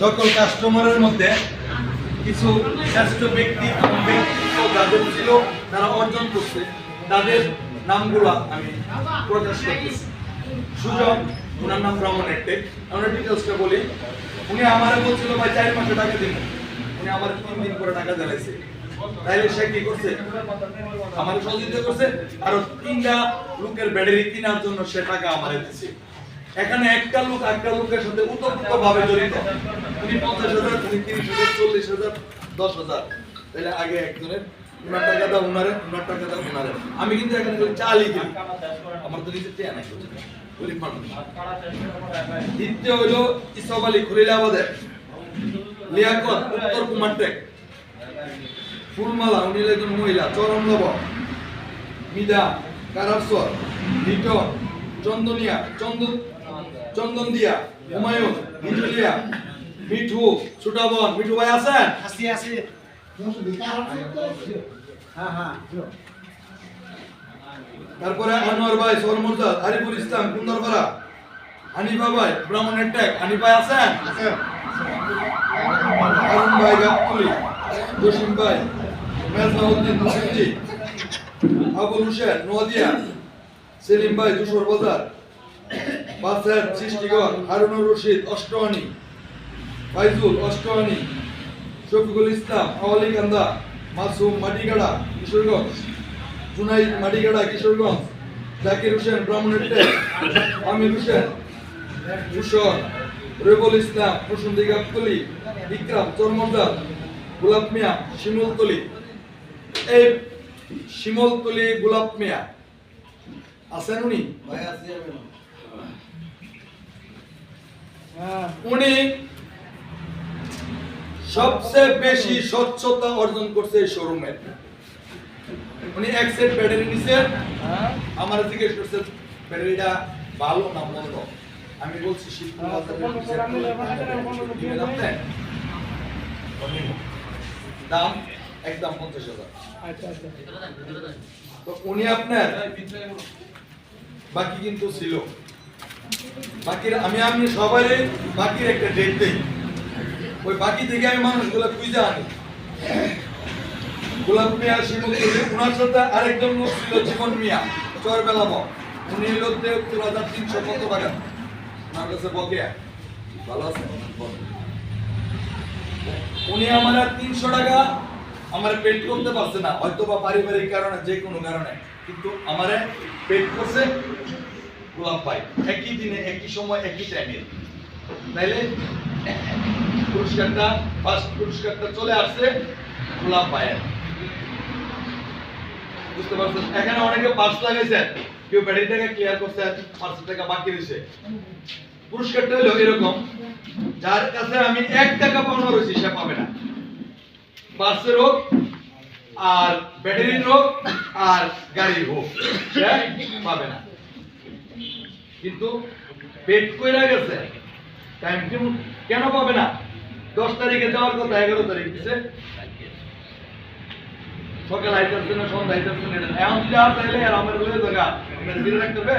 সকল কাস্টমারের মধ্যে কিছু শ্রেষ্ঠ ব্যক্তি যাদের ছিল, তারা অর্জন করছে। তাদের নামগুলো আমি প্রকাশ করতেছি। সুজন, ওনার নাম ব্রাহ্মণ একটে। আমরা ডিটেলসটা বলি। উনি আমার বলছিল, ভাই, চার মাসে টাকা দিন। উনি আমার তিন দিন করে টাকা জ্বালাইছে। তাইলে সে কি করছে? আমার সহযোগিতা করছে। আর তিনটা লোকের ব্যাটারি কেনার জন্য সে টাকা আমার দিছে। এখানে একটা লোক একটা লোকের সাথে উতপ্ত ভাবে জড়িত। উনি পঞ্চাশ হাজার, উনি তিরিশ হাজার, চল্লিশ হাজার, দশ হাজার। তাহলে আগে একজনের টাকা দাও টাকা দাও আমি কিন্তু এখানে দিই আমার তো চেয়ে নাই গরিব মানুষ। দ্বিতীয় হইল ইসব আলী লিয়াকত উত্তর কুমার টেক। ফুলমালা উনি একজন মহিলা, চরম লব। মিদা, কারারসর, লিটন, চন্দনিয়া, চন্দন চন্দন দিয়া হুমায়ুন মিঠুলিয়া মিঠু ছোটাবন মিঠু ভাই আছেন? আসি আসি। হ্যাঁ হ্যাঁ তারপরে আনোয়ার ভাই সরমুরজাদ আরিফুল ইসলাম কুন্দরপাড়া হানিফা ভাই ব্রাহ্মণের ট্যাগ হানিফ ভাই আছেন? অরুণ ভাই গাবতুলি জসিম ভাই মেজবাউদ্দিন মুসিদ্দি আবুল হুসেন নোয়াদিয়া সেলিম ভাই যশোর বাজার। বাসের সৃষ্টিগর হারুনুর রশিদ অষ্টআনি ফাইজুল অষ্টআনি শফিকুল ইসলাম আওয়ালি কান্দা, মাসুম, মাটিগাড়া, কিশোরগঞ্জ জুনাইদ মাটিগাড়া, কিশোরগঞ্জ, জাকির হোসেন, ব্রাহ্মণের আমির হোসেন, ভূষণ, রেবুল ইসলাম, প্রসন্দি গাবতলি বিক্রম চরমদার গোলাপ মিয়া, শিমুলতলি। এই শিমলতলি গোলাপ মিয়া, আছেন উনি? উনি সবচেয়ে বেশি স্বচ্ছতা অর্জন করছে এই শোরুমের উনি ব্যাটারি নিছে। আমার জিজ্ঞেস করছে ব্যাটারিটা ভালো না মন্দ? আমি বলছি দাম একদম পঞ্চাশ হাজার। আচ্ছা আচ্ছা। তো উনি আপনার বাকি কিন্তু ছিল। বাকির আমি আমি সবাই বাকির একটা ডেট দেই। ওই বাকি থেকে আমি মানুষগুলো খুঁজে আনি। গোলাপ মিয়া ওনার সাথে আরেকজন লোক ছিল জীবন মিয়া চর উনি তেহত্তর হাজার তিনশো কত টাকা ওনার কাছে বকেয়া। ভালো আছে? উনি আমার তিনশো টাকা আমার পেড করতে পারছে না। হয়তো বা পারিবারিক কারণে, যে কোনো কারণে। কিন্তু আমারে পেড করছে। গোলাপ ভাই একই দিনে, একই সময়, একই টাইমে তাইলে পুরস্কারটা ফার্স্ট পুরস্কারটা চলে আসছে গোলাপ ভাইয়ের বুঝতে পারছেন? এখানে অনেকে পার্স কেউ ক্লিয়ার টাকা বাকি রয়েছে। পুরস্কারটা হলো এরকম। যার কাছে আমি এক টাকা পাওনা রয়েছি, সে পাবে না। বাসের হোক, আর ব্যাটারির হোক, আর গাড়ির হোক, সে পাবে না। কিন্তু পেট কইরা গেছে টাইম কেন পাবে না? দশ তারিখে যাওয়ার কথা, এগারো তারিখ, দিছে। সকাল না, সন্ধ্যা না এখন যদি আর তাইলে আর আমার বলে জায়গা আপনার রাখতে হবে?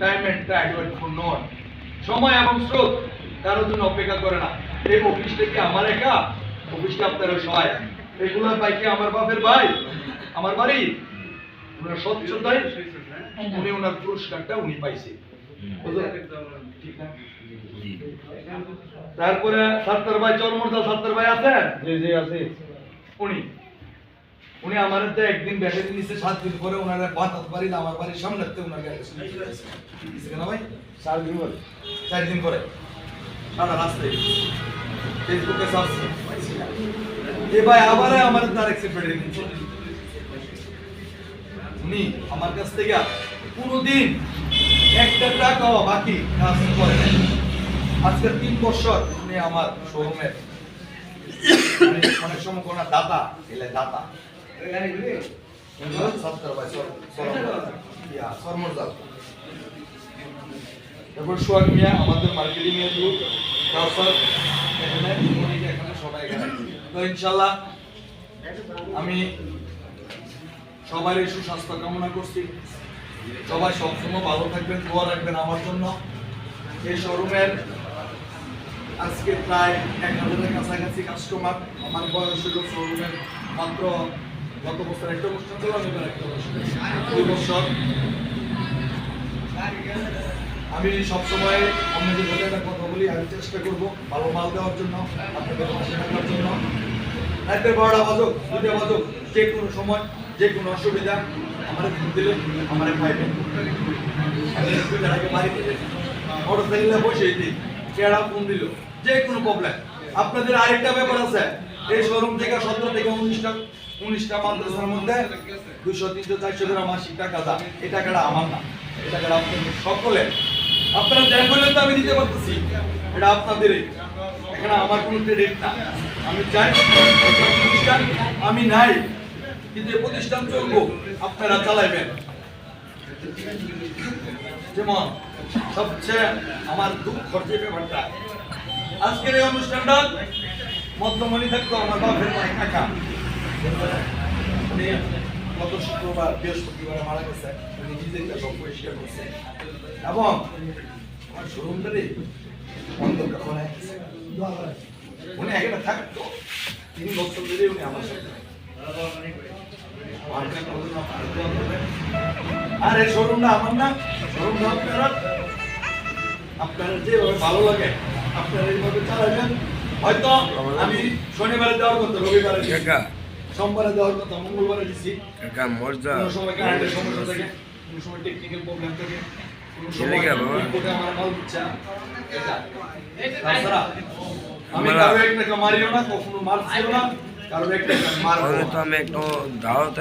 টাইম ফর সময় এবং স্রোত কারোর জন্য অপেক্ষা করে না। এই অফিসটা কি আমার একা? অফিসটা আপনার সহায় এগুলোর ভাই কি আমার বাপের ভাই? আমার বাড়ি? ওনার স্বচ্ছতায় উনি ওনার পুরস্কারটা উনি পাইছে? তারপরে সাত্তার ভাই চরমর্দা সাত্তার ভাই আছেন? জি জি আছে। উনি? উনি আমার তো একদিন ব্যাটারি নিচে সাত দিন পরে ওনার ভাত বাড়ি আমার বাড়ির সামনে তো ওনার ভাই? চার দিন বল চার দিন পরে। সারা রাস্তায়। ফেসবুকে সার্চ। এ ভাই আবার আমার তার একসেপ্ট উনি আমার কাছ থেকে কোনোদিন একটা টাকাও বাকি কাজ করে নাই। আজকে তিন বছর উনি আমার শোরুমের অনেক সময় কোনো দাতা। এলে মিয়া, আমাদের এখানে সবাই আমি সবারই সুস্বাস্থ্য কামনা করছি। সবাই সবসময় ভালো থাকবেন, দোয়া রাখবেন আমার জন্য। এই শোরুমের আজকে প্রায় এক হাজারের কাছাকাছি কাস্টমার আমার বয়স হলো শোরুমের মাত্র গত বছর একটা অনুষ্ঠান ছিল আমি একটা বছর। আমি সবসময় আপনাদের সাথে একটা কথা বলি, আমি চেষ্টা করব ভালো মাল দেওয়ার জন্য, আপনাদের পাশে থাকার জন্য। রাতে বারোটা বাজক দুটা বাজক যে কোনো সময়। যে কোনো অসুবিধা আমার ফোন দিলে আমার পাইবেন বাড়িতে মোটর বসে দিই। কেডা ফোন দিল। যে কোনো প্রবলেম আপনাদের আরেকটা ব্যাপার আছে। এই শোরুম থেকে সতেরো থেকে উনিশটা উনিশটা মাদ্রাসার মধ্যে দুশো তিনশো, চারশো গ্রাম মাসিক টাকা দাম। এই টাকাটা আমার না। এই টাকাটা আপনাদের সকলের। আপনারা দেন বলে তো আমি দিতে পারতেছি। এটা আপনাদেরই। এখানে আমার কোনো ক্রেডিট না। আমি চাই আমি নাই। কিন্তু প্রতিষ্ঠান চলবো, আপনারা চালাইবেন। যেমন সবচেয়ে আমার দুঃখ যে ব্যাপারটা, আজকের এই অনুষ্ঠানটা মধ্যমণি থাকতো, আমার বাপের মায়ের কাকা গত শুক্রবার, বৃহস্পতিবার মারা গেছে, উনি তা সব পরিষ্কার করছে। এবং আমার শোরুমটারে অন্ধকার হয়ে উনি একটা থাকতো, তিন বছর ধরে উনি আমার সাথে। আর এই শোরুমটা আমার না শোরুমটা আপনারা। আপনারা যেভাবে ভালো লাগে আপনারা এইভাবে চালাবেন। হয়তো আমি শনিবারে দেওয়ার কথা রবিবারে সোমবারে দেওয়ার কথা মঙ্গলবারে মর্যা কোনো সময় কারেন্টের সমস্যা থাকে কোনো সময় টেকনিক্যাল প্রবলেম থাকে দিচ্ছে। না। আমি কারও এক টাকা মারিও না কখনো মারছিও না। টাকা তাহলে তো আমি একটু দাওয়াতে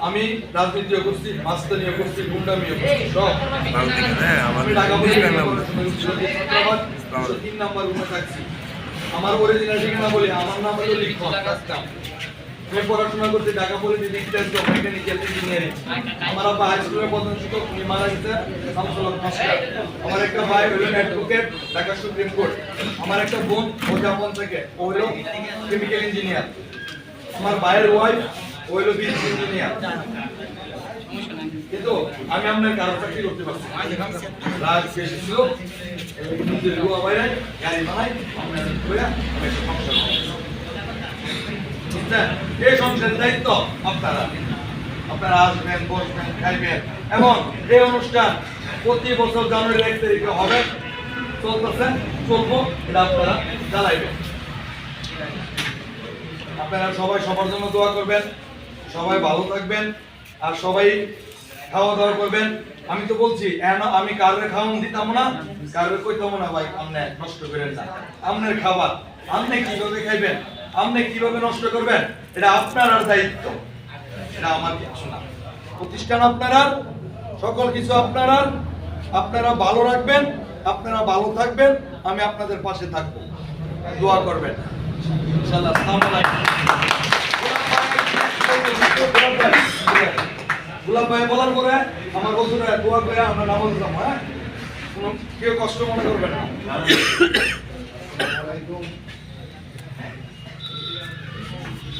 আমি রাজনীতি করছি মাস্তানিও করছি গুন্ডামিও করছি সব। আমি দুশো তিন নাম্বার রুমে থাকছি। আমার অরিজিনাল ঠিকানা বলি আমার নাম হলো লিখন আমি পড়াশোনা করছি Dhaka distance of mechanical engineering. আমার আব্বা হাই স্কুলের প্রধান শিক্ষক, উনি মারা গেছে। শামসুল আমার একটা ভাই হলো অ্যাডভোকেট ঢাকা সুপ্রিম কোর্ট। আমার একটা বোন ও জাপান থেকে, ও হলো কেমিক্যাল ইঞ্জিনিয়ার আমার ভাইয়ের ওয়াইফ ও হলো বিএস ইঞ্জিনিয়ার কিন্তু আমি আপনার কারও চাকরি করতে পারছি। রাজ শেষ ছিল নিজের গোয়া বাইরে, গাড়ি বানাই আপনার। এই সংসারের দায়িত্ব আপনারা। আপনারা আসবেন, বসবেন, খাইবেন। এবং এই অনুষ্ঠান প্রতি বছর জানুয়ারি এক তারিখে হবে। চলতেছে, চলবো, এটা আপনারা চালাইবেন আপনারা সবাই সবার জন্য দোয়া করবেন, সবাই ভালো থাকবেন, আর সবাই খাওয়া দাওয়া করবেন। আমি তো বলছি আমি কারোর খাওয়ান দিতাম না, কারোর কইতাম না, ভাই, আপনি নষ্ট করেন না। আপনার খাবার, আপনি কীভাবে খাইবেন? আপনি কীভাবে নষ্ট করবেন, এটা আপনার আর দায়িত্ব। এটা আমার কিছু না। প্রতিষ্ঠান আপনারা সকল কিছু আপনারা আপনারা ভালো রাখবেন, আপনারা ভালো থাকবেন, আমি আপনাদের পাশে থাকব। দোয়া করবেন। ইনশাআল্লাহ ভাই বলার পরে আমার বন্ধুরা দোয়া করে আমরা নামাজ যাব হ্যাঁ? কোনো কেউ কষ্ট মনে করবেন না।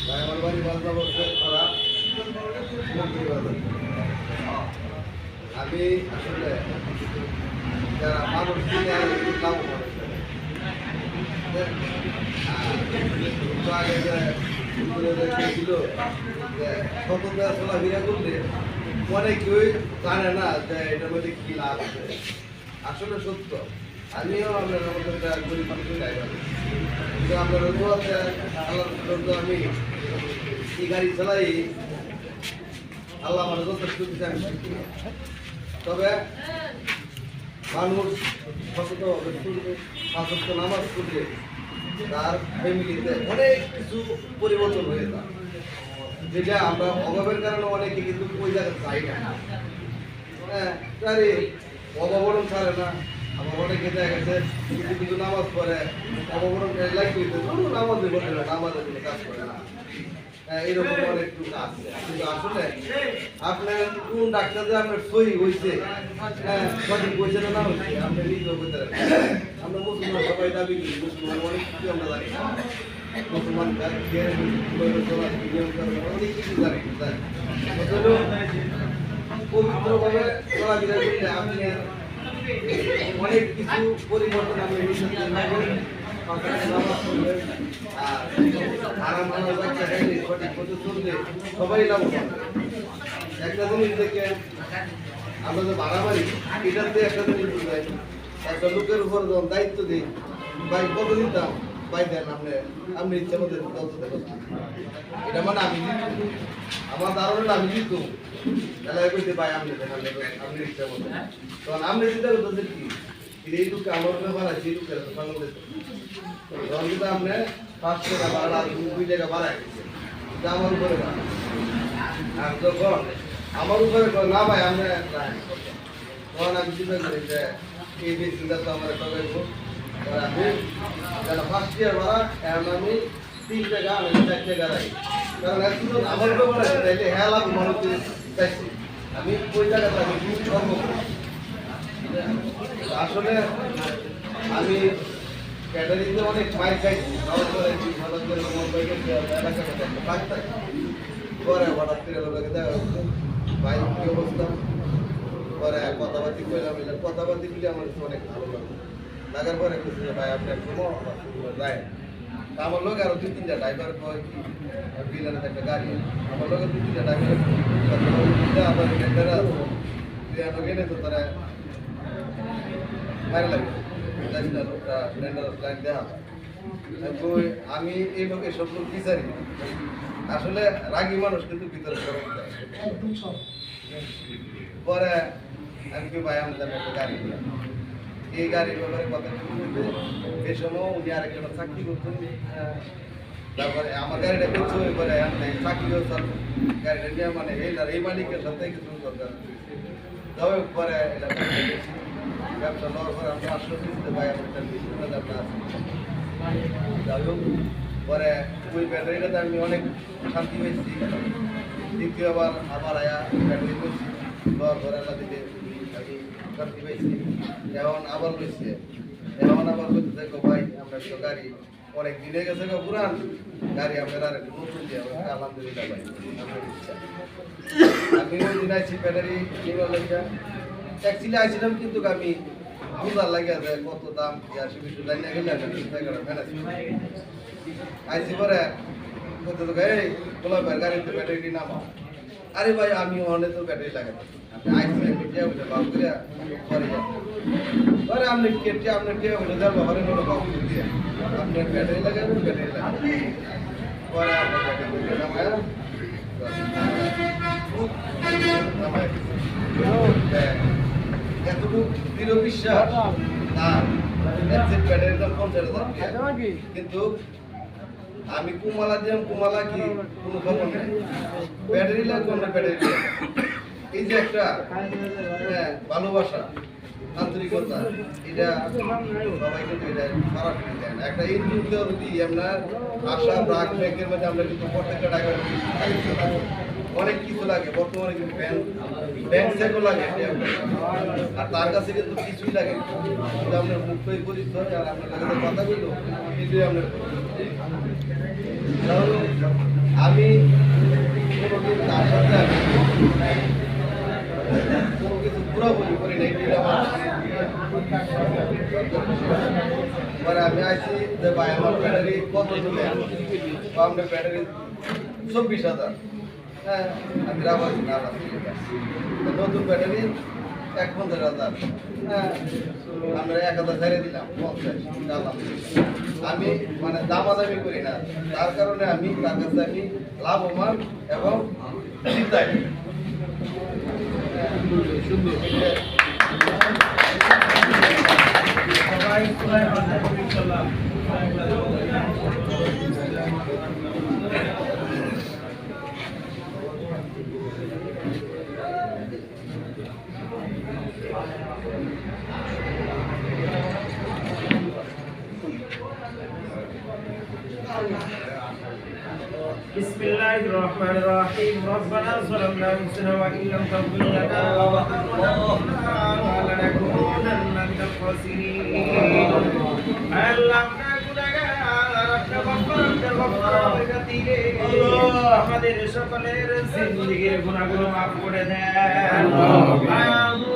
বাড়ি বলছে তারা আমি আসলে যারা মানুষ লাভ আগে যে সততা চলাফেরা করলে অনেকেই জানে না যে এটার মধ্যে কি আসলে সত্য আমিও আপনার একটা গরিব মানুষের ড্রাইভার আমি এই গাড়ি চালাই আল্লাহ আমার যথেষ্ট। তবে মানুষ সচেতন সচেতন নামাজ পড়লে তার ফ্যামিলিতে অনেক কিছু পরিবর্তন হয়ে যায়। যেটা আমরা অভাবের কারণে অনেকে কিন্তু ওই জায়গায় যাই না। হ্যাঁ তারে অববরণ ছাড়ে না। আবার অনেকে দেখা গেছে কিছু কিছু নামাজ পড়ে, অববরণ লাগবে নামাজ পড়ে না, নামাজের কোনো কাজ করে না। এরকম অনেক লোক কিন্তু আসলে আপনার কোন ডাক্তার আপনার সই হয়েছে হ্যাঁ সঠিক হয়েছে না হয়েছে আপনি নিজেও আমরা মুসলমান, সবাই দাবি করি, মুসলমান অনেক কিছু আমরা জানি অনেক কিছু জানি আপনি অনেক কিছু পরিবর্তন আপনি সবাই লাভবান একটা জিনিস দেখে আমরা যে ভাড়া বাড়ি এটাতে একটা জিনিস বুঝাই একটা লোকের উপর যখন দায়িত্ব দিই ভাই কত দিতাম ভাই দেন আপনি আপনি ইচ্ছা মতো দেবেন এটা মানে আমি দিতাম। আমার ধারণা আমি দিত এলাকায় কইতে ভাই আপনি দেন আপনি ইচ্ছা মতো তখন আপনি চিন্তা করতেছেন কি এই লোকে আমার ব্যাপার আছে এই লোকের তো তখন কিন্তু আপনি পাঁচ টাকা বাড়া দুই টাকা গেছে। এটা আমার উপরে আর যখন আমার উপরে না ভাই নাই। তখন আমি চিন্তা করি যে, এই চিন্তা তো আমার এবার আমি যারা ফার্স্ট ইয়ার ভাড়া, এখন আমি তিন টাকা, আমি চার হ্যাঁ আমি ক্যাটারিংয়ে অনেক মাইক খাইছি হঠাৎ করে এলাকার মধ্যে একটা ফাঁক থাকে পরে হঠাৎ করে লোকে দেখা ভাই কি অবস্থা? পরে কথাবার্তি কইলাম এলাম কথাবার্তি বলে আমার কাছে অনেক ভালো লাগল লাগার পরে কিছু ভাই, আপনি কোনো যায় আমার লোক আরও দুই, তিনটা ড্রাইভার কয় কি বিলানের একটা গাড়ি আমার লোক দুই, তিনটা ড্রাইভার আমার ভেন্ডার তারা বাইরে লাগে না লোকটা ভেন্ডার লাইন দেওয়া আমি এই লোকের সব লোক বিচারি আসলে রাগী মানুষ কিন্তু ভিতরে। পরে আমি কি ভাই আমাদের একটা গাড়ি এই গাড়ির ব্যাপারে কথা বলতে এই সময় উনি আরেকটা চাকরি করতেন তারপরে আমার গাড়িটা পরে আমি চাকরি করতাম গাড়িটা নিয়ে মানে এই মালিকের সাথে কিছু দরকার তবে পরে এটা পরে আমার। যাই হোক, পরে ওই ব্যাটারিটাতে আমি অনেক শান্তি পেয়েছি দ্বিতীয়বার আবার আয়া ব্যাটারি করছি। দেওয়ার পরে আল্লাহ আমি শান্তি পেয়েছি এখন আবার লইছে এখন আবার বলতে দেখো ভাই আমরা তো গাড়ি অনেক দিনে গেছে গো, পুরান। গাড়ি আপনার আর একটু নতুন দিয়ে আমরা আলহামদুলিল্লাহ, ভাই। আমি ওই দিন আইছি ব্যাটারি নেওয়ার লাগিয়া। অ্যাকচুয়ালি আইছিলাম কিন্তু আমি বুঝার লাগিয়া যে কত দাম কি আসে কিছু জানি না গেলে আমি টাকাটা ম্যানেজ আইসি পরে কত তো এই বলা ভাই গাড়িতে ব্যাটারি নামাও আরে ভাই আমি অনেক তো ব্যাটারি লাগাতে আপনি আইসি আমি কে উঠে বাপ করে পরে যাব পরে আপনি কেটে আপনি কে উঠে যাব পরে কোনো বাপ করে দিয়ে আপনি ব্যাটারি লাগাবেন ব্যাটারি লাগাবেন পরে আপনার ব্যাটারি নামায় এতটুকু দৃঢ় বিশ্বাস দাম কিন্তু আমি কুমালা দিলাম কুমালা কি? খবর নেই। ব্যাটারি লাগবে না ব্যাটারি এই যে একটা হ্যাঁ, ভালোবাসা আন্তরিকতা এটা সবাই কিন্তু এটা একটা ইনপুট যদি আমরা আশা ব্রাক ব্যাংকের মধ্যে আমরা কিন্তু প্রত্যেকটা টাকা অনেক কিছু লাগে, বর্তমানে কিন্তু ব্যাংক ব্যাংক লাগে আর তার কাছে কিন্তু কিছুই লাগে। কিন্তু আপনার মুক্তই পরিচয় আর আপনার কাছে কথা বলল কিছুই আপনার আমি কোনোদিন তার সাথে আমি কোনো কিছু পুরোপুরি করি নাই আমার পরে আমি আইছি যে ভাই, আমার ব্যাটারি কত দিলে? আপনার ব্যাটারি চব্বিশ হাজার। হ্যাঁ আমি রাবার না নতুন ব্যাটারি এক পঞ্চাশ হাজার। হ্যাঁ। আমরা এক হাজার ছেড়ে দিলাম পঞ্চাশ ডালাম আমি মানে দামাদামি করি না। তার কারণে আমি তার কাছে আমি লাভবান এবং জিতাই। সুন্দর بسم الله الرحمن الرحيم ربنا ظلمنا انفسنا وان لم تغفر لنا وترحمنا لنكونن من الخاسرين ألم نكن غفرت গফফার গাতিরে আমাদের সকলের জিন্দেগির গুনাহগুলো মাফ করে দেন আল্লাহ